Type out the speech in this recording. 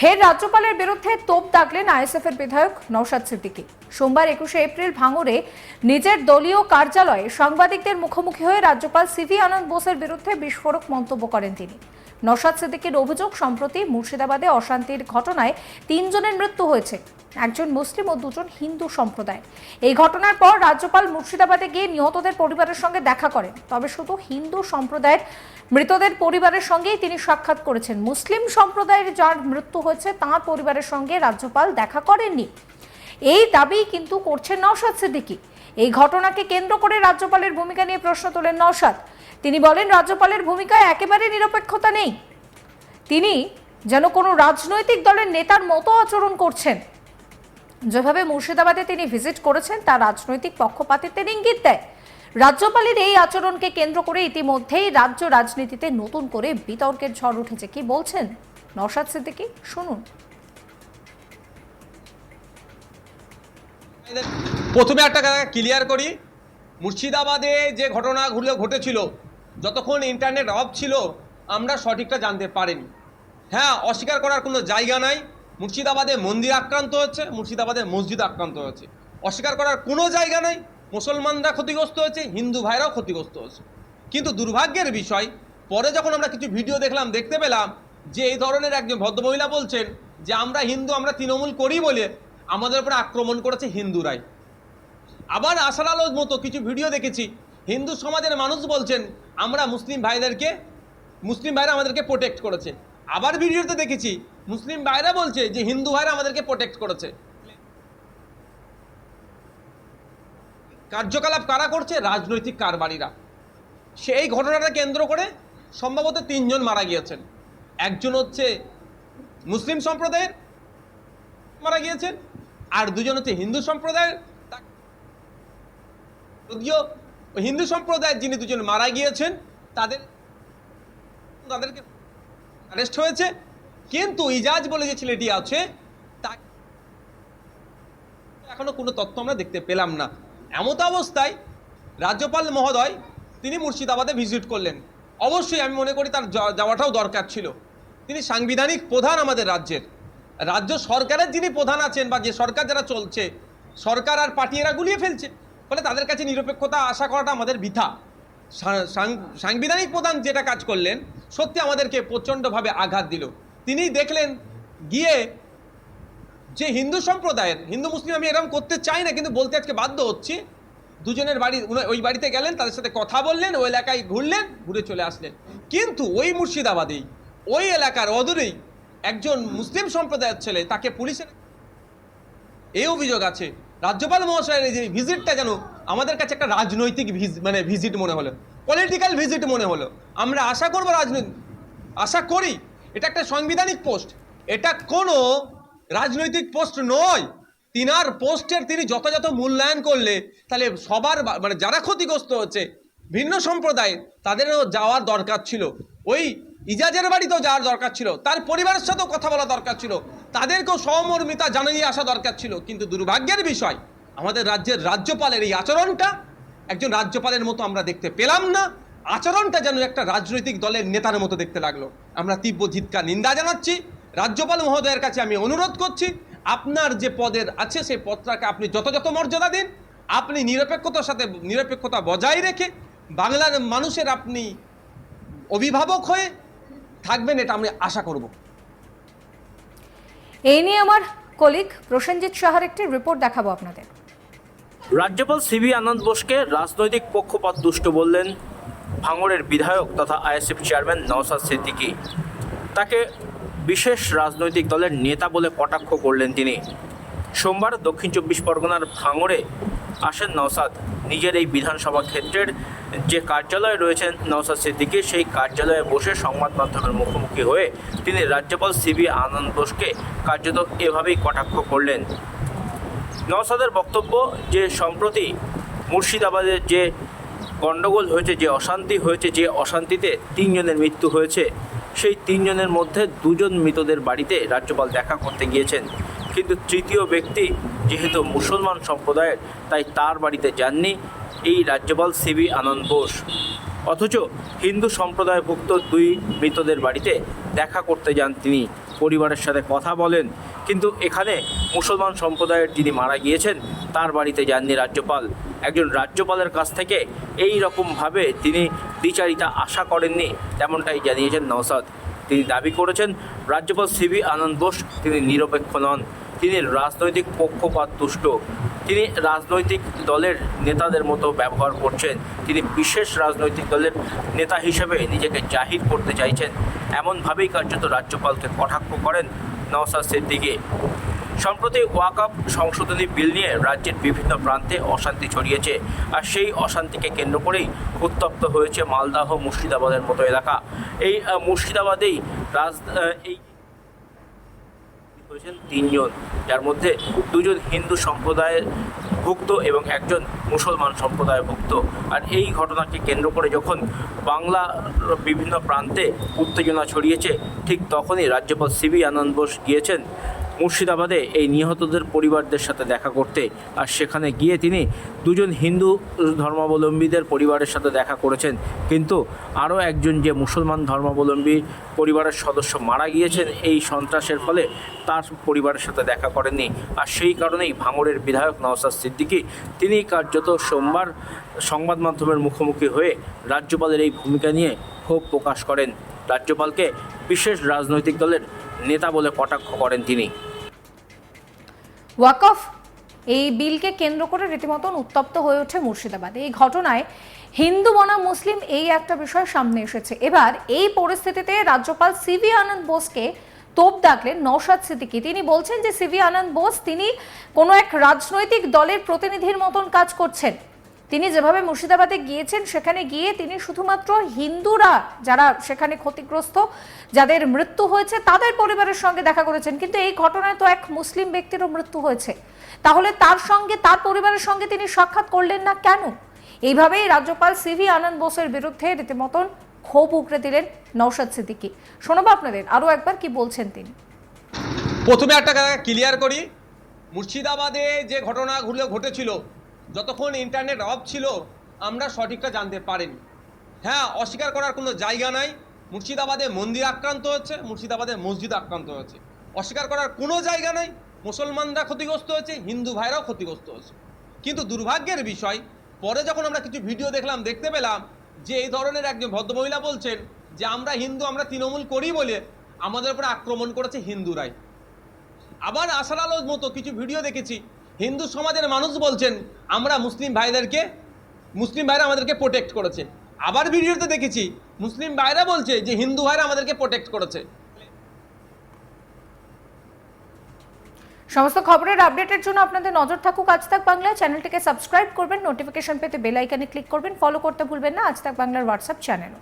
ফের রাজ্যপালের বিরুদ্ধে তোপ দাগলেন আইএসএফ এর বিধায়ক নৌশাদ সিদ্দিকী। সোমবার একুশে এপ্রিল ভাঙড়ে নিজের দলীয় কার্যালয়ে সাংবাদিকদের মুখোমুখি হয়ে রাজ্যপাল সিভি আনন্দ বোসের বিরুদ্ধে বিস্ফোরক মন্তব্য করেন তিনি। নওশাদ সিদ্দিকীর অভিযোগ সম্প্রতি মুর্শিদাবাদে অশান্তির ঘটনায় তিনজনের মৃত্যু হয়েছে। একজন মুসলিম ও দুজন হিন্দু সম্প্রদায়। এই ঘটনার পর রাজ্যপাল মুর্শিদাবাদে গিয়ে নিহতদের পরিবারের সঙ্গে দেখা করেন। তবে শুধু হিন্দু সম্প্রদায়ের মৃতদের পরিবারের সঙ্গেই তিনি সাক্ষাৎ করেছেন। মুসলিম সম্প্রদায়ের যার মৃত্যু হয়েছে, তাঁর পরিবারের সঙ্গে রাজ্যপাল দেখা করেননি। এই দাবি কিন্তু করছেন নওশাদ সিদ্দিকী। এই ঘটনাকে কেন্দ্র করে রাজ্যপালের ভূমিকা নিয়ে প্রশ্ন তোলেন নওশাদ। তিনি বলেন, রাজ্যপালের ভূমিকায় একেবারে নিরপেক্ষতা নেই। তিনি যেন কোনো রাজনৈতিক দলের নেতার মতো আচরণ করছেন। যেভাবে মুর্শিদাবাদে তিনি ভিজিট করেছেন তা রাজনৈতিক পক্ষপাতিত্বের ইঙ্গিত দেয়। রাজ্যপালের এই আচরণকে কেন্দ্র করে ইতিমধ্যেই রাজ্য রাজনীতিতে নতুন করে বিতর্কের ঝড় উঠেছে কি বলছেন নওশাদ সিদ্দিকী? শুনুন। প্রথমে একটা ক্লিয়ার করি। মুর্শিদাবাদে যে ঘটনাগুলো ঘটেছিল যতক্ষণ ইন্টারনেট অফ ছিল, আমরা সঠিকটা জানতে পারিনি। হ্যাঁ অস্বীকার করার কোনো জায়গা নাই। মুর্শিদাবাদে মন্দির আক্রান্ত হচ্ছে, মুর্শিদাবাদে মসজিদ আক্রান্ত হয়েছে অস্বীকার করার কোনো জায়গা নাই, মুসলমানরা ক্ষতিগ্রস্ত হয়েছে, হিন্দু ভাইরাও ক্ষতিগ্রস্ত হয়েছে কিন্তু দুর্ভাগ্যের বিষয়, পরে যখন আমরা কিছু ভিডিও দেখলাম, দেখতে পেলাম যে এই ধরনের একজন ভদ্রমহিলা বলছেন যে, আমরা হিন্দু, আমরা তৃণমূল করি বলে আমাদের উপরে আক্রমণ করেছে হিন্দুরাই। আবার আশার আলোর মতো কিছু ভিডিও দেখেছি হিন্দু সমাজের মানুষ বলছেন, আমরা মুসলিম ভাইদেরকে, মুসলিম ভাইরা আমাদেরকে প্রোটেক্ট করেছে। আবার ভিডিওতে দেখেছি, মুসলিম ভাইরা বলছে যে হিন্দু ভাইরা আমাদেরকে প্রোটেক্ট করেছে। কার্যকলাপ কারা করছে? রাজনৈতিক কারবারিরা। সেই ঘটনাটা কেন্দ্র করে সম্ভবত তিনজন মারা গিয়েছেন। একজন হচ্ছে মুসলিম সম্প্রদায়ের মারা গিয়েছেন, আর দুজন হচ্ছে হিন্দু সম্প্রদায়ের। যদিও হিন্দু সম্প্রদায়ের যিনি দুজন মারা গিয়েছেন, তাদের তাদেরকে অ্যারেস্ট হয়েছে। কিন্তু ইজাজ বলে যে ছেলেটি আছে, তা এখনও কোনো তথ্য আমরা দেখতে পেলাম না। এমত অবস্থায় রাজ্যপাল মহোদয় তিনি মুর্শিদাবাদে ভিজিট করলেন। অবশ্যই আমি মনে করি তার যাওয়াটাও দরকার ছিল। তিনি সাংবিধানিক প্রধান আমাদের রাজ্যের। রাজ্য সরকারের যিনি প্রধান আছেন বা যে সরকার যারা চলছে, সরকার আর পার্টি এরা গুলিয়ে ফেলছে। ফলে তাদের কাছে নিরপেক্ষতা আশা করাটা আমাদের বৃথা। সাংবিধানিক প্রধান যেটা কাজ করলেন, সত্যি আমাদেরকে প্রচণ্ডভাবে আঘাত দিল। তিনি দেখলেন গিয়ে যে হিন্দু সম্প্রদায়ের, হিন্দু মুসলিম আমি এরকম করতে চাই না, কিন্তু বলতে আজকে বাধ্য হচ্ছি, দুজনের বাড়ি ওই বাড়িতে গেলেন, তাদের সাথে কথা বললেন, ওই এলাকায় ঘুরলেন, ঘুরে চলে আসলেন। কিন্তু ওই মুর্শিদাবাদেই, ওই এলাকার অদূরেই একজন মুসলিম সম্প্রদায়ের ছেলে, তাকে পুলিশের এই অভিযোগ আছে রাজ্যপাল মহাশয়ের এই যে ভিজিটটা যেন আমাদের কাছে একটা রাজনৈতিক মানে ভিজিট মনে হলো পলিটিক্যাল ভিজিট মনে হলো। আমরা আশা করব রাজনৈতিক আশা করি এটা একটা সাংবিধানিক পোস্ট এটা কোনো রাজনৈতিক পোস্ট নয়। তিনার পোস্টের তিনি যথাযথ মূল্যায়ন করলে তাহলে সবার মানে যারা ক্ষতিগ্রস্ত হচ্ছে, ভিন্ন সম্প্রদায় তাদেরও যাওয়ার দরকার ছিল। ওই ইজাজের বাড়িতেও যাওয়ার দরকার ছিল। তার পরিবারের সাথেও কথা বলা দরকার ছিল। তাদেরকেও সহমর্মিতা জানিয়ে আসা দরকার ছিল। কিন্তু দুর্ভাগ্যের বিষয়, আমাদের রাজ্যের রাজ্যপালের এই আচরণটা, একজন রাজ্যপালের মতো আমরা দেখতে পেলাম না। আচরণটা যেন একটা রাজনৈতিক দলের নেতার মতো দেখতে লাগল। আমরা তীব্র ধিৎকার নিন্দা জানাচ্ছি। রাজ্যপাল মহোদয়ের কাছে আমি অনুরোধ করছি, আপনার যে পদের আছে সেই পদটাকে আপনি যথাযথ মর্যাদা দিন। আপনি নিরপেক্ষতার সাথে, নিরপেক্ষতা বজায় রেখে বাংলার মানুষের আপনি অভিভাবক হয়ে থাকবেন এটা আমি আশা করব। এই নিয়ে আমার কলিগ প্রসেনজিৎ সাহার একটি রিপোর্ট দেখাবো আপনাদের। রাজ্যপাল সিবি আনন্দ বোসকে রাজনৈতিক পক্ষপাত দুষ্ট বললেন ভাঙড়ের বিধায়ক তথা আইএসএফ চেয়ারম্যান নওসাদ সিদ্দিকী। তাকে বিশেষ রাজনৈতিক দলের নেতা বলে কটাক্ষ করলেন তিনি। সোমবার দক্ষিণ চব্বিশ পরগনার ভাঙড়ে আসেন নওসাদ নিজের এই বিধানসভা ক্ষেত্রের যে কার্যালয়ে রয়েছেন নওসাদ সিদ্দিকী সেই কার্যালয়ে বসে সংবাদ মাধ্যমের মুখোমুখি হয়ে তিনি রাজ্যপাল সিবি আনন্দ বোসকে কার্যত এভাবেই কটাক্ষ করলেন। নওসাদের বক্তব্য যে সম্প্রতি মুর্শিদাবাদের যে গণ্ডগোল হয়েছে, যে অশান্তি হয়েছে, যে অশান্তিতে তিনজনের মৃত্যু হয়েছে, সেই তিনজনের মধ্যে দুজন মৃতদের বাড়িতে রাজ্যপাল দেখা করতে গিয়েছেন। কিন্তু তৃতীয় ব্যক্তি যেহেতু মুসলমান সম্প্রদায়ের, তাই তার বাড়িতে যাননি এই রাজ্যপাল সিবি আনন্দ বোস। অথচ হিন্দু সম্প্রদায়ভুক্ত দুই মৃতদের বাড়িতে দেখা করতে যান তিনি। পরিবারের সাথে কথা বলেন, কিন্তু এখানে মুসলমান সম্প্রদায়ের যিনি মারা গিয়েছেন, তার বাড়িতে যাননি রাজ্যপাল। একজন রাজ্যপালের কাছ থেকে এই রকমভাবে তিনি দ্বিচারিতা আশা করেননি, তেমনটাই জানিয়েছেন নওসাদ। তিনি দাবি করেছেন, রাজ্যপাল সিবি আনন্দ বোস তিনি নিরপেক্ষ নন। তিনি রাজনৈতিক পক্ষপাত তুষ্ট। তিনি রাজনৈতিক দলের নেতাদের মতো ব্যবহার করছেন। তিনি বিশেষ রাজনৈতিক দলের নেতা হিসেবে নিজেকে জাহির করতে চাইছেন। এমনভাবেই কার্যত রাজ্যপালকে কটাক্ষ করেন নওসাদ সিদ্দিকী। সম্প্রতি ওয়াকআপ সংশোধনী বিল নিয়ে রাজ্যের বিভিন্ন প্রান্তে অশান্তি ছড়িয়েছে। আর সেই অশান্তিকে কেন্দ্র করেই উত্তপ্ত হয়েছে মালদাহ মুর্শিদাবাদের মতো এলাকা। এই মুর্শিদাবাদেই রাজ এই হয়েছেন তিনজন, যার মধ্যে দুজন হিন্দু সম্প্রদায়ের ভুক্ত এবং একজন মুসলমান সম্প্রদায় ভুক্ত আর এই ঘটনাকে কেন্দ্র করে যখন বাংলা বিভিন্ন প্রান্তে উত্তেজনা ছড়িয়েছে, ঠিক তখনই রাজ্যপাল সিবি আনন্দ বোস গিয়েছেন মুর্শিদাবাদে এই নিহতদের পরিবারদের সাথে দেখা করতে আর সেখানে গিয়ে তিনি দুজন হিন্দু ধর্মাবলম্বীদের পরিবারের সাথে দেখা করেছেন। কিন্তু আরও একজন যে মুসলমান ধর্মাবলম্বী পরিবারের সদস্য মারা গিয়েছেন, এই সন্ত্রাসের ফলে তার পরিবারের সাথে দেখা করেননি। আর সেই কারণেই ভাঙড়ের বিধায়ক নওসাদ সিদ্দিকী তিনি কার্যত সোমবার সংবাদ মাধ্যমের মুখোমুখি হয়ে রাজ্যপালের এই ভূমিকা নিয়ে ক্ষোভ প্রকাশ করেন। রাজ্যপালকে বিশেষ রাজনৈতিক দলের নেতা বলে কটাক্ষ করেন তিনি। ওয়াকফ এই বিলকে কেন্দ্র করে রীতিমতন উত্তপ্ত হয়ে ওঠে মুর্শিদাবাদ। এই ঘটনায় হিন্দু বনাম মুসলিম এই একটা বিষয় সামনে এসেছে। এবার এই পরিস্থিতিতে রাজ্যপাল সিভি আনন্দ বোসকে তোপ ডাকলেন নৌশাদ সিদ্দিকি। তিনি বলছেন যে, সিভি আনন্দ বোস, তিনি কোনো এক রাজনৈতিক দলের প্রতিনিধির মতন কাজ করছেন। তিনি যেভাবে মুর্শিদাবাদে গিয়েছেন, সেখানে গিয়ে তিনি শুধুমাত্র হিন্দুরা যারা সেখানে ক্ষতিগ্রস্ত, যাদের মৃত্যু হয়েছে, তাদের পরিবারের সঙ্গে দেখা করেছেন। কিন্তু এই ঘটনায় তো এক মুসলিম ব্যক্তিরও মৃত্যু হয়েছে। তাহলে তার সঙ্গে, তার পরিবারের সঙ্গে তিনি সাক্ষাৎ করলেন না কেন? এইভাবেই রাজ্যপাল সিভি আনন্দ বোসের বিরুদ্ধে রীতিমতন ক্ষোভ উগড়ে দিলেন নৌশাদ সিদ্দিকী। শোনাবো আপনাদের, আরও একবার কি বলছেন তিনি। প্রথমে একটা ক্লিয়ার করি। মুর্শিদাবাদে যে ঘটনাগুলো ঘটেছিল যতক্ষণ ইন্টারনেট অফ ছিল, আমরা সঠিকটা জানতে পারিনি। হ্যাঁ অস্বীকার করার কোনো জায়গা নাই। মুর্শিদাবাদে মন্দির আক্রান্ত হচ্ছে মুর্শিদাবাদে মসজিদ আক্রান্ত হচ্ছে অস্বীকার করার কোনো জায়গা নাই, মুসলমানরা ক্ষতিগ্রস্ত হয়েছে, হিন্দু ভাইরাও ক্ষতিগ্রস্ত হয়েছে। কিন্তু দুর্ভাগ্যের বিষয়, পরে যখন আমরা কিছু ভিডিও দেখলাম, দেখতে পেলাম যে এই ধরনের একজন ভদ্রমহিলা বলছেন যে, আমরা হিন্দু, আমরা তৃণমূল করি বলে আমাদের উপরে আক্রমণ করেছে হিন্দুরাই। আবার আশার আলোর মতো কিছু ভিডিও দেখেছি হিন্দু সমাজের মানুষ বলছেন, আমরা মুসলিম ভাইদেরকে, মুসলিম ভাইরা আমাদেরকে প্রোটেক্ট করেছে। আবার ভিডিওতে দেখেছি, মুসলিম ভাইরা বলছে যে হিন্দু ভাইরা আমাদেরকে প্রোটেক্ট করেছে। সমস্ত খবরের আপডেটের জন্য আপনাদের নজর থাকুক আজ তাক বাংলা চ্যানেলটিকে সাবস্ক্রাইব করবেন নোটিফিকেশন পেতে বেল আইকনে ক্লিক করবেন। ফলো করতে ভুলবেন না, আজ তাক বাংলার হোয়াটসঅ্যাপ চ্যানেলও